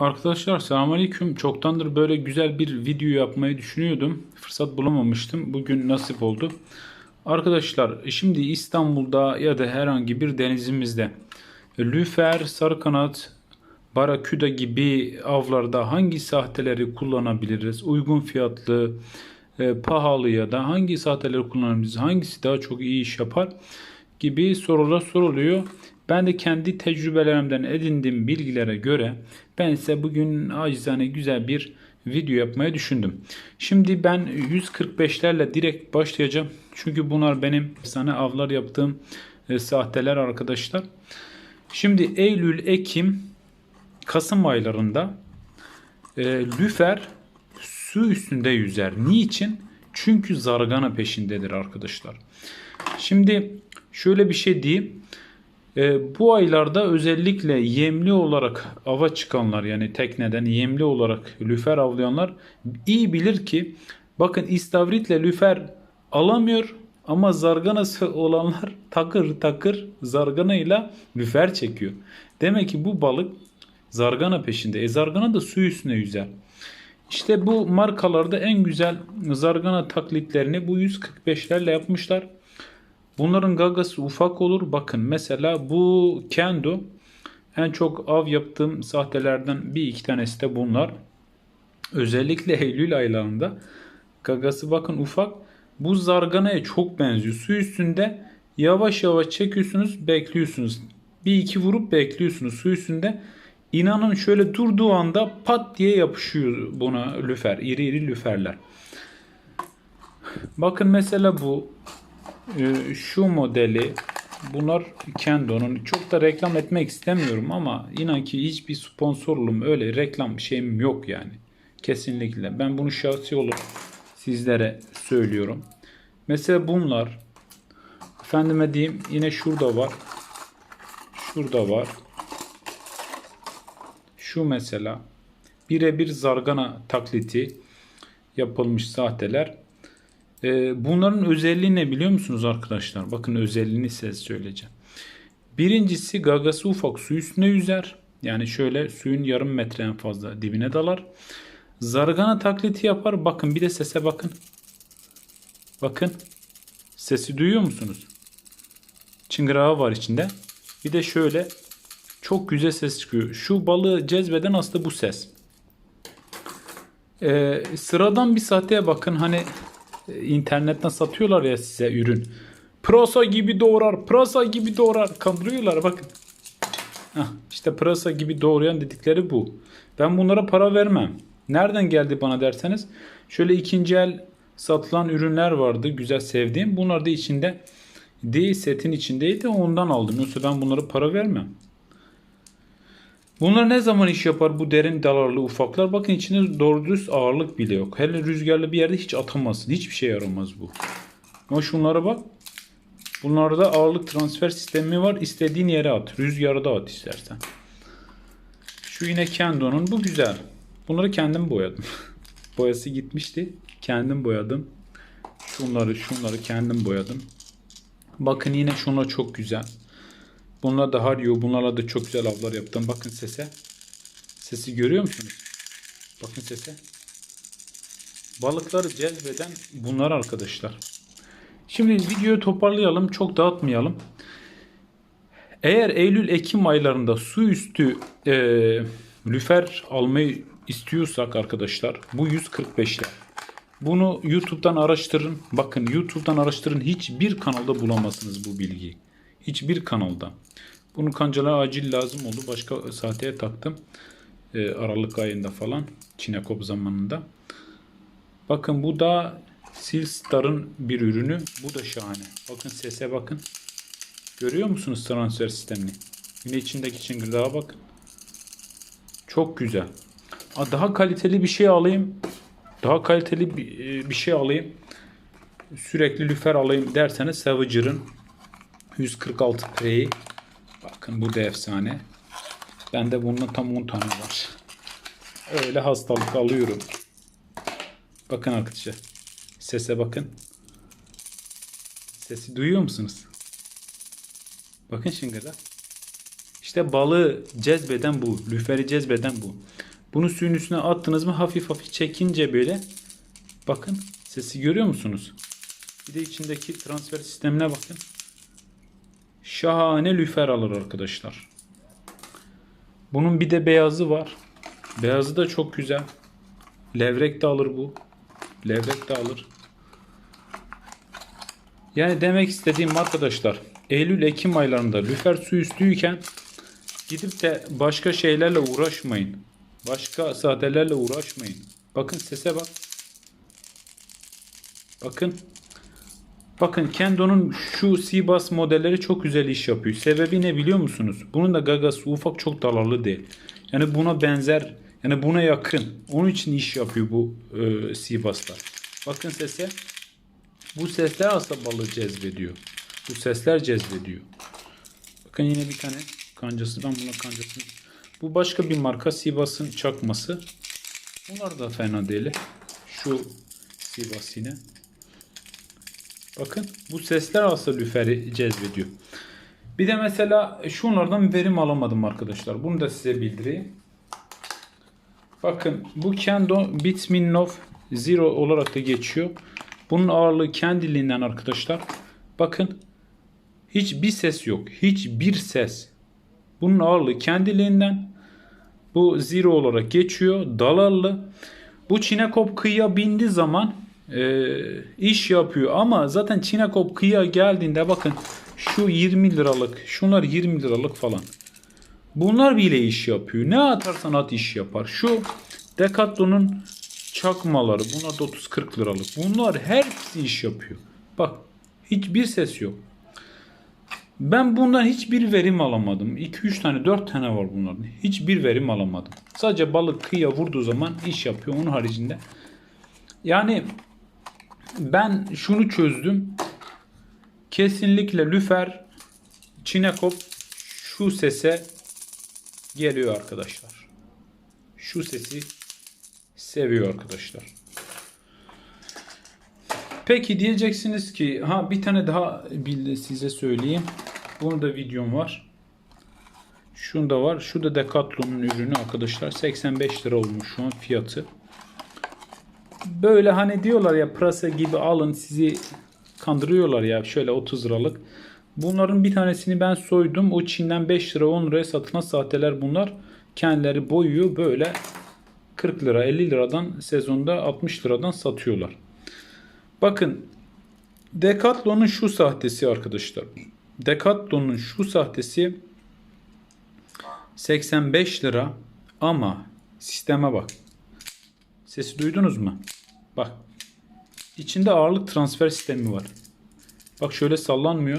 Arkadaşlar selamünaleyküm. Çoktandır böyle güzel bir video yapmayı düşünüyordum. Fırsat bulamamıştım. Bugün nasip oldu. Arkadaşlar şimdi İstanbul'da ya da herhangi bir denizimizde lüfer, sarıkanat, baraküda gibi avlarda hangi sahteleri kullanabiliriz? Uygun fiyatlı, e, pahalı ya da hangi sahteleri kullanabiliriz? Hangisi daha çok iyi iş yapar? gibi sorular soruluyor. Ben de kendi tecrübelerimden edindiğim bilgilere göre ben size bugün acizane güzel bir video yapmayı düşündüm. Şimdi ben 145'lerle direkt başlayacağım. Çünkü bunlar benim sana avlar yaptığım e, sahteler arkadaşlar. Şimdi Eylül, Ekim, Kasım aylarında e, lüfer su üstünde yüzer. Niçin? Çünkü zargana peşindedir arkadaşlar. Şimdi şöyle bir şey diyeyim. E, bu aylarda özellikle yemli olarak ava çıkanlar yani tekneden yemli olarak lüfer avlayanlar iyi bilir ki bakın istavritle lüfer alamıyor ama zarganası olanlar takır takır zarganayla lüfer çekiyor. Demek ki bu balık zargana peşinde. E zargana da su üstüne yüzer. İşte bu markalarda en güzel zargana taklitlerini bu 145'lerle yapmışlar. Bunların gagası ufak olur. Bakın mesela bu kendo en çok av yaptığım sahtelerden bir iki tanesi de bunlar. Özellikle Eylül aylarında gagası bakın ufak. Bu zarganaya çok benziyor. Su üstünde yavaş yavaş çekiyorsunuz bekliyorsunuz. Bir iki vurup bekliyorsunuz su üstünde. İnanın şöyle durduğu anda pat diye yapışıyor buna lüfer. iri iri lüferler. Bakın mesela bu şu modeli bunlar Kendo'nun çok da reklam etmek istemiyorum ama inan ki hiçbir sponsorluğum öyle reklam şeyim yok yani. Kesinlikle. Ben bunu şahsi olarak sizlere söylüyorum. Mesela bunlar efendime diyeyim yine şurada var. Şurada var. Şu mesela birebir zargana taklidi yapılmış sahteler. Ee, bunların özelliği ne biliyor musunuz arkadaşlar? Bakın özelliğini size söyleyeceğim. Birincisi gagası ufak su üstüne yüzer. Yani şöyle suyun yarım metre en fazla dibine dalar. Zargana taklidi yapar. Bakın bir de sese bakın. Bakın. Sesi duyuyor musunuz? Çıngırağı var içinde. Bir de şöyle çok güzel ses çıkıyor. Şu balığı cezbeden aslında bu ses. Ee, sıradan bir sahteye bakın. Hani internetten satıyorlar ya size ürün. Pırasa gibi doğrar, pırasa gibi doğrar. Kandırıyorlar bakın. Heh, işte pırasa gibi doğrayan dedikleri bu. Ben bunlara para vermem. Nereden geldi bana derseniz. Şöyle ikinci el satılan ürünler vardı. Güzel sevdiğim. Bunlar da içinde değil setin içindeydi. Ondan aldım. Yoksa ben bunlara para vermem. Bunlar ne zaman iş yapar bu derin dalarlı ufaklar? Bakın içinde doğru dürüst ağırlık bile yok. Hele rüzgarlı bir yerde hiç atamazsın. Hiçbir şey yaramaz bu. Ama şunlara bak. Bunlarda ağırlık transfer sistemi var. İstediğin yere at. Rüzgarda at istersen. Şu yine Kendo'nun. Bu güzel. Bunları kendim boyadım. Boyası gitmişti. Kendim boyadım. Şunları şunları kendim boyadım. Bakın yine şunlar çok güzel. Bunlar da haryo. Bunlarla da çok güzel avlar yaptım. Bakın sese. Sesi görüyor musunuz? Bakın sese. Balıkları cezbeden bunlar arkadaşlar. Şimdi videoyu toparlayalım. Çok dağıtmayalım. Eğer Eylül-Ekim aylarında su üstü e, lüfer almayı istiyorsak arkadaşlar bu 145'ler. Bunu YouTube'dan araştırın. Bakın YouTube'dan araştırın. Hiçbir kanalda bulamazsınız bu bilgiyi. Hiçbir kanalda. Bunun kancalara acil lazım oldu. Başka saateye taktım. Ee, Aralık ayında falan. Çinekop zamanında. Bakın bu da Silstar'ın bir ürünü. Bu da şahane. Bakın sese bakın. Görüyor musunuz transfer sistemini? Yine içindeki çıngırdağa bakın. Çok güzel. Aa, daha kaliteli bir şey alayım. Daha kaliteli bir, bir şey alayım. Sürekli lüfer alayım derseniz Savager'ın 146 Pre'yi bakın bu da efsane. Bende bunun tam 10 tane var. Öyle hastalık alıyorum. Bakın arkadaşlar. Sese bakın. Sesi duyuyor musunuz? Bakın şıngırda. İşte balığı cezbeden bu. Lüferi cezbeden bu. Bunu suyun üstüne attınız mı hafif hafif çekince böyle bakın sesi görüyor musunuz? Bir de içindeki transfer sistemine bakın. Şahane lüfer alır arkadaşlar. Bunun bir de beyazı var. Beyazı da çok güzel. Levrek de alır bu. Levrek de alır. Yani demek istediğim arkadaşlar Eylül-Ekim aylarında lüfer su üstüyken gidip de başka şeylerle uğraşmayın. Başka sadelerle uğraşmayın. Bakın sese bak. Bakın. Bakın Kendo'nun şu Sibas modelleri çok güzel iş yapıyor. Sebebi ne biliyor musunuz? Bunun da gagası ufak çok dalarlı değil. Yani buna benzer yani buna yakın. Onun için iş yapıyor bu e, Sivaslar. Bakın sese. Bu sesler aslında balığı cezbediyor. Bu sesler cezbediyor. Bakın yine bir tane kancası. Ben buna kancasını. Bu başka bir marka Sivas'ın çakması. Bunlar da fena değil. Şu Sivas yine. Bakın bu sesler aslında lüferi cezbediyor. Bir de mesela şunlardan verim alamadım arkadaşlar. Bunu da size bildireyim. Bakın bu Kendo Bitminov Zero olarak da geçiyor. Bunun ağırlığı kendiliğinden arkadaşlar. Bakın hiçbir ses yok. Hiçbir ses. Bunun ağırlığı kendiliğinden. Bu zero olarak geçiyor. Dalarlı. Bu Çinekop kıyıya bindiği zaman e, iş yapıyor. Ama zaten Çinekop kıyıya geldiğinde bakın şu 20 liralık. Şunlar 20 liralık falan. Bunlar bile iş yapıyor. Ne atarsan at iş yapar. Şu Decathlon'un çakmaları. Bunlar da 30-40 liralık. Bunlar hepsi iş yapıyor. Bak hiçbir ses yok. Ben bundan hiçbir verim alamadım. 2-3 tane 4 tane var bunların. Hiçbir verim alamadım. Sadece balık kıyıya vurduğu zaman iş yapıyor. Onun haricinde. Yani ben şunu çözdüm. Kesinlikle lüfer Çinekop şu sese geliyor arkadaşlar. Şu sesi seviyor arkadaşlar. Peki diyeceksiniz ki ha bir tane daha size söyleyeyim. Bunu da videom var. Şunda var. Şu da Decathlon'un ürünü arkadaşlar. 85 lira olmuş şu an fiyatı. Böyle hani diyorlar ya prasa gibi alın sizi kandırıyorlar ya şöyle 30 liralık. Bunların bir tanesini ben soydum. O Çin'den 5 lira 10 liraya satılan sahteler bunlar. Kendileri boyuyor böyle 40 lira 50 liradan sezonda 60 liradan satıyorlar. Bakın Decathlon'un şu sahtesi arkadaşlar. Decathlon'un şu sahtesi 85 lira ama sisteme bak. Sesi duydunuz mu? Bak. İçinde ağırlık transfer sistemi var. Bak şöyle sallanmıyor.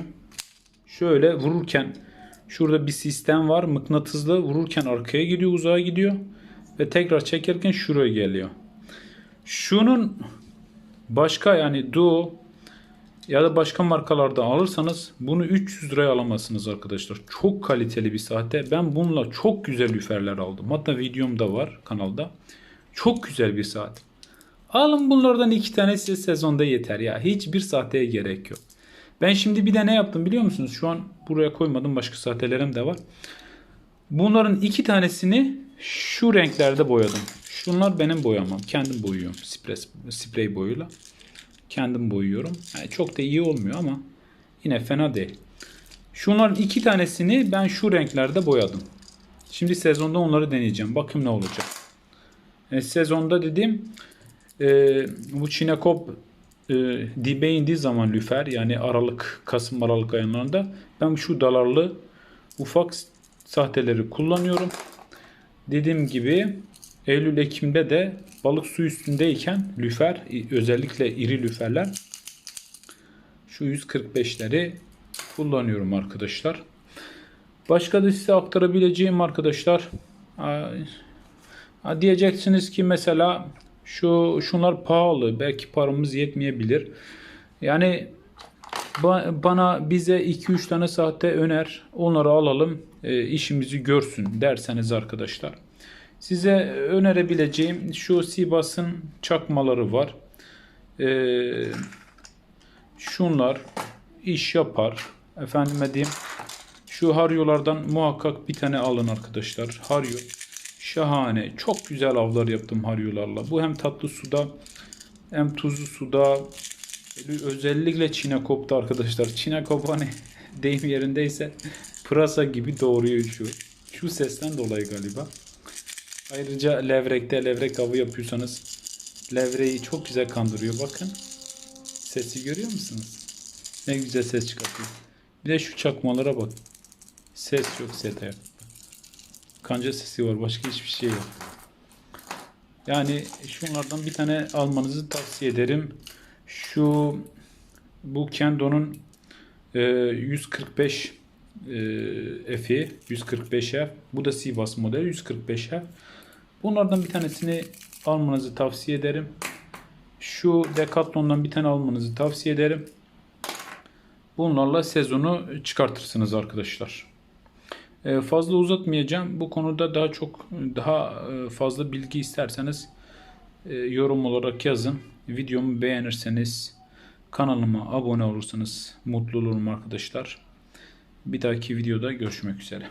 Şöyle vururken şurada bir sistem var. Mıknatıslı vururken arkaya gidiyor, uzağa gidiyor ve tekrar çekerken şuraya geliyor. Şunun başka yani Duo ya da başka markalarda alırsanız bunu 300 liraya alamazsınız arkadaşlar. Çok kaliteli bir sahte. Ben bununla çok güzel lüferler aldım. Hatta videom da var kanalda. Çok güzel bir saat. Alın bunlardan iki tane size sezonda yeter ya. Hiçbir sahteye gerek yok. Ben şimdi bir de ne yaptım biliyor musunuz? Şu an buraya koymadım. Başka sahtelerim de var. Bunların iki tanesini şu renklerde boyadım. Şunlar benim boyamam. Kendim boyuyorum. Sprey, sprey boyuyla. Kendim boyuyorum. Yani çok da iyi olmuyor ama yine fena değil. Şunların iki tanesini ben şu renklerde boyadım. Şimdi sezonda onları deneyeceğim. Bakın ne olacak. E, sezonda dediğim e, bu Çinekop e, dibe indiği zaman lüfer yani Aralık, Kasım Aralık aylarında ben şu dalarlı ufak sahteleri kullanıyorum. Dediğim gibi Eylül Ekim'de de balık su üstündeyken lüfer özellikle iri lüferler şu 145'leri kullanıyorum arkadaşlar. Başka da size aktarabileceğim arkadaşlar ha, diyeceksiniz ki mesela şu şunlar pahalı belki paramız yetmeyebilir. Yani bana bize 2-3 tane saatte öner onları alalım e, işimizi görsün derseniz arkadaşlar. Size önerebileceğim şu Sibas'ın çakmaları var. Ee, şunlar iş yapar. Efendime diyeyim. Şu haryolardan muhakkak bir tane alın arkadaşlar. Haryo Şahane. Çok güzel avlar yaptım haryolarla. Bu hem tatlı suda hem tuzlu suda özellikle çinekopta arkadaşlar. Çinekop hani deyim yerindeyse pırasa gibi doğruyor şu. Şu sesten dolayı galiba. Ayrıca levrekte levrek avı yapıyorsanız levreyi çok güzel kandırıyor. Bakın. Sesi görüyor musunuz? Ne güzel ses çıkartıyor. Bir de şu çakmalara bak. Ses yok set ayakta. Kanca sesi var. Başka hiçbir şey yok. Yani şunlardan bir tane almanızı tavsiye ederim. Şu bu Kendo'nun e, 145 e, F'i 145F. Bu da Sivas modeli 145F. Bunlardan bir tanesini almanızı tavsiye ederim. Şu Decathlon'dan bir tane almanızı tavsiye ederim. Bunlarla sezonu çıkartırsınız arkadaşlar. E, fazla uzatmayacağım. Bu konuda daha çok daha e, fazla bilgi isterseniz e, yorum olarak yazın. Videomu beğenirseniz kanalıma abone olursanız mutlu olurum arkadaşlar. Bir dahaki videoda görüşmek üzere.